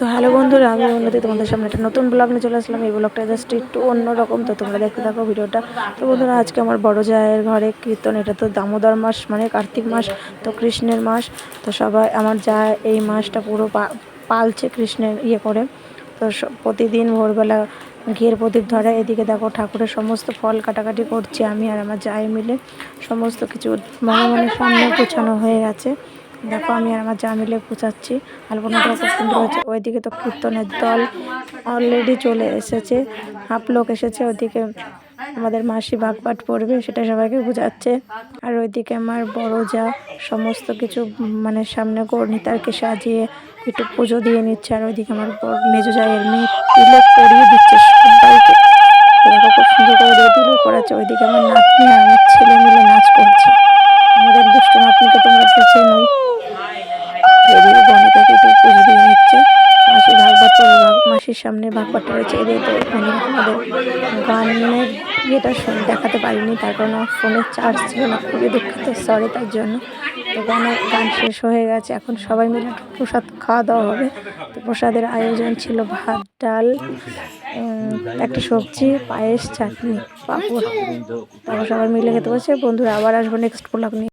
তো হ্যালো বন্ধুরা, আমি উন্নতি তোমাদের সামনে একটা নতুন ব্লগ নিয়ে চলে আসলাম। এই ব্লগটা জাস্ট একটু অন্যরকম, তো তোমরা দেখতে থাকো ভিডিওটা। তো বন্ধুরা, আজকে আমার বড় জায়ের ঘরে কীর্তন, এটা তো দামোদর মাস মানে কার্তিক মাস, তো কৃষ্ণের মাস। তো সবাই, আমার যা এই মাসটা পুরো পালছে কৃষ্ণের ইয়ে করে। তো প্রতিদিন ভোরবেলা ঘিয়ের প্রদীপ ধরে, এদিকে দেখো ঠাকুরের সমস্ত ফল কাটাকাটি করছি আমি আর আমার জায় মিলে। সমস্ত কিছু মনে সামনে গোছানো হয়ে গেছে। দেখো, আমি আমার যা মিলে পুচাচ্ছি আলপনাটাও খুব সুন্দর হয়েছে। ওইদিকে তো কীর্তনের দল অলরেডি চলে এসেছে। হাফ লোক এসেছে, ওইদিকে আমাদের মাসি বাগপাট পড়বে, সেটা সবাইকে বোঝাচ্ছে। আর ওইদিকে আমার বড় যা সমস্ত কিছু মানে সামনে গর্ণিতারকে সাজিয়ে একটু পুজো দিয়ে নিচ্ছে, আর ওইদিকে আমার মেজো জায়ের মেয়ে তিলক পরিয়ে দিচ্ছে সবাইকে। খুব সুন্দর করে দিয়ে তিলক করাচ্ছে। ওইদিকে আমার নাতনি আর আমার ছেলে মিলে নাচ করছে আমাদের দুষ্ট নাতনিকে তোমরা তো চেনোই এদিকে বনিতাকে একটু পুজো দিয়ে নিচ্ছে মাসি ভাগবত পড়ে মাসির সামনে ভাগবতটা রয়েছে এদিকে তো এখানে আমাদের গানের ইয়েটা দেখাতে পারিনি, তার কারণ আমার ফোনের চার্জ ছিল না, খুবই দুঃখিত সরি তার জন্য। তো গানের, গান শেষ হয়ে গেছে, এখন সবাই মিলে প্রসাদ খাওয়া দাওয়া হবে। তো প্রসাদের আয়োজন ছিল ভাত, ডাল একটা সবজি, পায়েস, চাটনি, পাঁপড়। তারপর সবাই মিলে খেতে বসে, বন্ধুরা আবার আসব নেক্সট ব্লগ নিয়ে।